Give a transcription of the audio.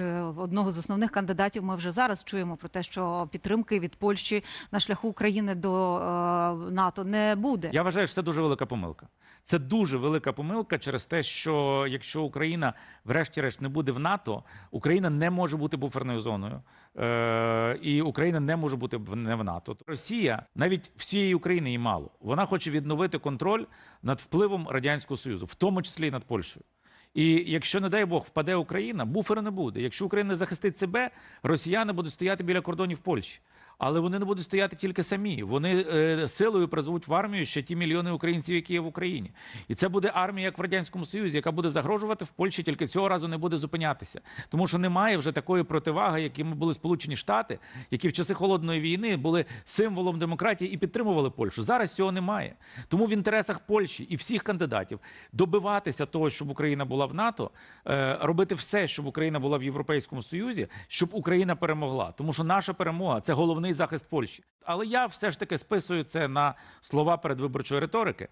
е, одного з основних кандидатів ми вже зараз чуємо про те, що підтримки від Польщі на шляху України до е, НАТО не буде. Я вважаю, що це дуже велика помилка. Це дуже велика помилка через те, що якщо Україна, врешті-решт, не буде в НАТО, Україна не може бути буферною зоною, е- і Україна не може бути не в НАТО. Росія навіть всієї України їй мало. Вона хоче відновити контроль над впливом радянського союзу, в тому числі і над Польщею. І якщо, не дай Бог, впаде Україна, буферу не буде. Якщо Україна захистить себе, росіяни будуть стояти біля кордонів Польщі. Але вони не будуть стояти тільки самі. Вони е, силою призвуть в армію ще ті мільйони українців, які є в Україні. І це буде армія, як в радянському Союзі, яка буде загрожувати в Польщі, тільки цього разу не буде зупинятися. Тому що немає вже такої противаги, якими були Сполучені Штати, які в часи холодної війни були символом демократії і підтримували Польщу. Зараз цього немає. Тому в інтересах Польщі і всіх кандидатів добиватися того, щоб Україна була в НАТО, е, робити все, щоб Україна була в Європейському Союзі, щоб Україна перемогла. Тому що наша перемога це головний захист Польщі. Але я все ж таки списую це на слова передвиборчої риторики.